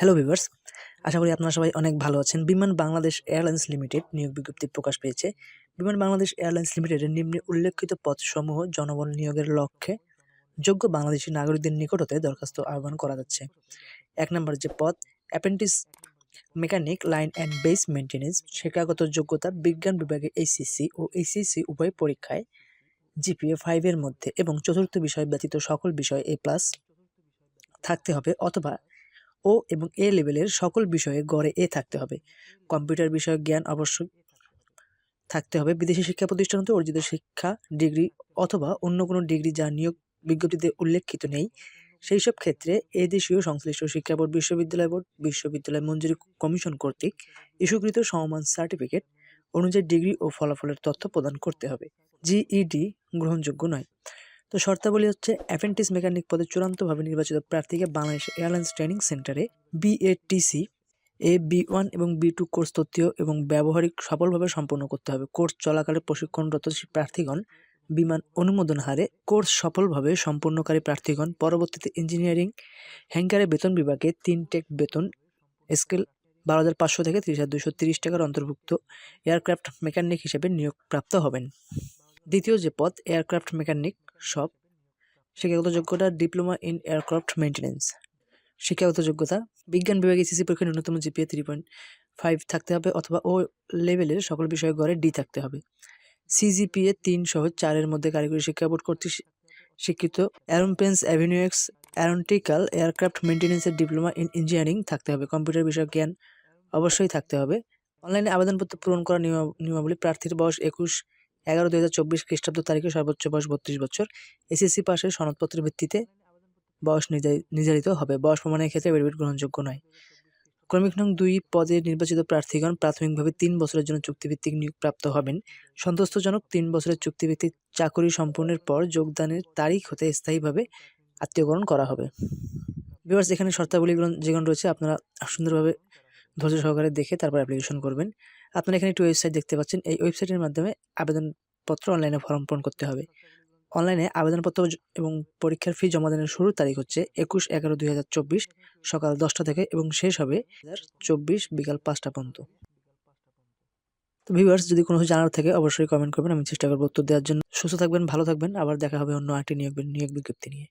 Hello viewers আশা করি আপনারা সবাই অনেক ভালো আছেন। বিমান বাংলাদেশ এয়ারলাইন্স লিমিটেড নিয়োগ বিজ্ঞপ্তি প্রকাশ পেয়েছে। বিমান বাংলাদেশ এয়ারলাইন্স লিমিটেডের নিম্নে উল্লেখিত পদসমূহ জনবল নিয়োগের লক্ষ্যে যোগ্য বাংলাদেশি নাগরিকদের নিকট হতে দরখাস্ত আহ্বান করা যাচ্ছে। এক নম্বর যে পদ apprentice mechanic line and base maintenance শিক্ষাগত যোগ্যতা বিজ্ঞান বিভাগে এইচএসসি ও এইচএসসি উভয় পরীক্ষায় জিপিএ ফাইভের মধ্যে এবং চতুর্থ বিষয় ব্যতীত সকল বিষয় এ প্লাস থাকতে হবে অথবা ও এবং এ লেভেলের সকল বিষয়ে গড়ে এ থাকতে হবে। কম্পিউটার বিষয়ক জ্ঞান অবশ্যই থাকতে হবে। বিদেশি শিক্ষা প্রতিষ্ঠান হতে অর্জিত শিক্ষা, ডিগ্রি অথবা অন্য কোনো ডিগ্রি যা নিয়োগ বিজ্ঞপ্তিতে উল্লেখিত নেই সেই সব ক্ষেত্রে এ দেশীয় সংশ্লিষ্ট শিক্ষা বোর্ড, বিশ্ববিদ্যালয় বোর্ড, বিশ্ববিদ্যালয় মঞ্জুরি কমিশন কর্তৃক ইস্যুকৃত সমমান সার্টিফিকেট অনুযায়ী ডিগ্রি ও ফলাফলের তথ্য প্রদান করতে হবে। জিইডি গ্রহণযোগ্য নয়। তো শর্তাবলী হচ্ছে অ্যাপ্রেন্টিস মেকানিক পদে চূড়ান্তভাবে নির্বাচিত প্রার্থীকে বাংলাদেশ এয়ারলাইন্স ট্রেনিং সেন্টারে বিএটিসি এ বি ওয়ান এবং বি টু কোর্স তথ্য এবং ব্যবহারিক সফলভাবে সম্পন্ন করতে হবে। কোর্স চলাকালে প্রশিক্ষণরত প্রার্থীগণ বিমান অনুমোদন হারে কোর্স সফলভাবে সম্পন্নকারী প্রার্থীগণ, পরবর্তীতে ইঞ্জিনিয়ারিং হ্যাঙ্কারে বেতন বিভাগে তিন টেক বেতন স্কেল বারো হাজার পাঁচশো থেকে তিরিশ হাজার দুশো তিরিশ টাকার অন্তর্ভুক্ত এয়ারক্রাফট মেকানিক হিসেবে নিয়োগপ্রাপ্ত হবেন। দ্বিতীয় যে পদ এয়ারক্রাফট মেকানিক সব। শিক্ষাগত যোগ্যতা, ডিপ্লোমা ইন এয়ারক্রাফট মেনটেন্যান্স শিক্ষাগত যোগ্যতা, বিজ্ঞান বিভাগে এসএসসি পরীক্ষায় ন্যূনতম জিপিএ থ্রি পয়েন্ট ফাইভ থাকতে হবে অথবা ও লেভেলের সকল বিষয়ে গড়ে ডি থাকতে হবে। সিজিপিএ তিন সহ চারের মধ্যে কারিগরি শিক্ষা বোর্ড কর্তৃক স্বীকৃত অ্যারোনপেন্স অ্যাভিনিউক্স অ্যারোনটিক্যাল এয়ারক্রাফট মেনটেন্যান্সের ডিপ্লোমা ইন ইঞ্জিনিয়ারিং থাকতে হবে। কম্পিউটার বিষয়ক জ্ঞান অবশ্যই থাকতে হবে। অনলাইনে আবেদনপত্র পূরণ নিয়মা- নিয়মাবলী প্রার্থীর বয়স একুশ। এগারো, দুই হাজার চব্বিশ খ্রিস্টাব্দ তারিখে সর্বোচ্চ বয়স বত্রিশ বছর। এসএসসি পাশের সনদপত্রের ভিত্তিতে বয়স নির্ধারি- নির্ধারিত হবে। বয়স প্রমাণের ক্ষেত্রে এফিডেভিট গ্রহণযোগ্য নয়। ক্রমিক নং দুই পদে নির্বাচিত প্রার্থীগণ প্রাথমিকভাবে তিন বছরের জন্য চুক্তিভিত্তিক নিয়োগ প্রাপ্ত হবেন। সন্তোষজনক তিন বছরের চুক্তিভিত্তিক চাকরি সম্পূর্ণের পর যোগদানের তারিখ হতে স্থায়ীভাবে আত্মীয়করণ করা হবে। বিভার্স এখানে শর্তাবলীগুলো যেগুলো রয়েছে, আপনারা সুন্দরভাবে ধৈর্য সহকারে দেখে তারপর অ্যাপ্লিকেশন করবেন। আপনারা এখানে একটি ওয়েবসাইট দেখতে পাচ্ছেন। এই ওয়েবসাইটের মাধ্যমে আবেদনপত্র অনলাইনে ফর্ম পূরণ করতে হবে। অনলাইনে আবেদনপত্র এবং পরীক্ষার ফি জমা দানের শুরুর তারিখ হচ্ছে একুশ এগারো দুই সকাল দশটা থেকে এবং শেষ হবে চব্বিশ বিকাল পাঁচটা পর্যন্ত। তো যদি কোনো জানার থাকে অবশ্যই কমেন্ট করবেন। আমি চেষ্টা করব উত্তর দেওয়ার জন্য। সুস্থ থাকবেন, ভালো থাকবেন। আবার দেখা হবে অন্য আটটি নিয়োগ নিয়োগ বিজ্ঞপ্তি নিয়ে।